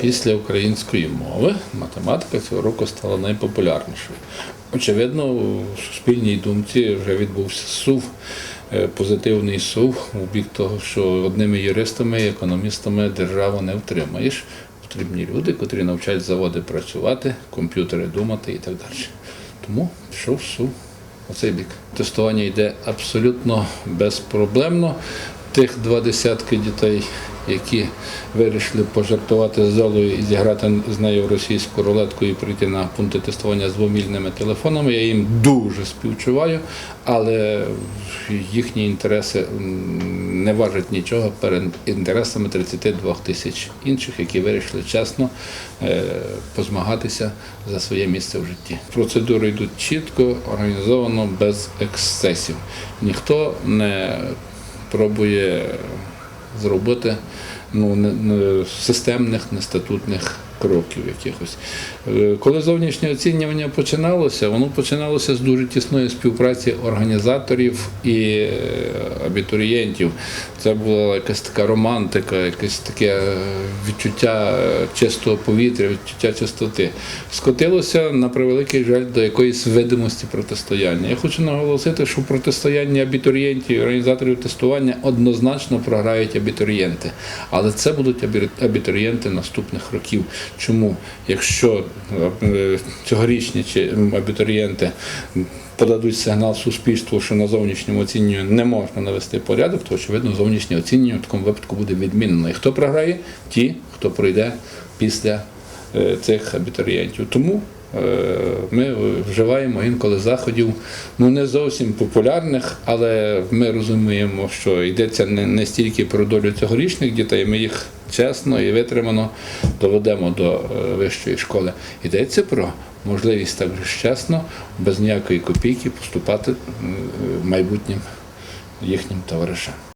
Після української мови математика цього року стала найпопулярнішою. Очевидно, у суспільній думці вже відбувся сув, е, позитивний сув у бік того, що одними юристами і економістами державу не втримаєш. Потрібні люди, котрі навчать заводи працювати, комп'ютери думати і так далі. Тому пішов сув у цей бік. Тестування йде абсолютно безпроблемно. Тих два десятки дітей, які вирішили пожартувати з золою і зіграти з нею в російську рулетку і прийти на пункти тестування з мобільними телефонами, я їм дуже співчуваю, але їхні інтереси не важать нічого перед інтересами 32 тисяч інших, які вирішили чесно е, позмагатися за своє місце в житті. Процедури йдуть чітко, організовано, без ексцесів. Ніхто не пробує зробити ну, не, системних, нестатутних кроків якихось. Е, Коли зовнішнє оцінювання починалося, воно починалося з дуже тісної співпраці організаторів і е, абітурієнтів. Це була якась така романтика, якесь таке е, відчуття чистого повітря, відчуття чистоти. Скотилося на превеликий жаль до якоїсь видимості протистояння. Я хочу наголосити, що в протистоянні абітурієнтів і організаторів тестування однозначно програють абітурієнти. Але це будуть абітурієнти наступних років. Чому? Якщо е, цьогорічні чи абітурієнти подадуть сигнал суспільству, що на зовнішньому оцінюванні не можна навести порядок, то очевидно зовнішнє оцінювання в такому випадку буде відмінено. І хто програє? Ті, хто пройде після е, цих абітурієнтів. Тому е, ми вживаємо інколи заходів, ну не зовсім популярних, але ми розуміємо, що йдеться не, не стільки про долю цьогорічних дітей, ми їх чесно і витримано доведемо до е, вищої школи. Йдеться про можливість так чесно, без ніякої копійки поступати майбутнім їхнім товаришам.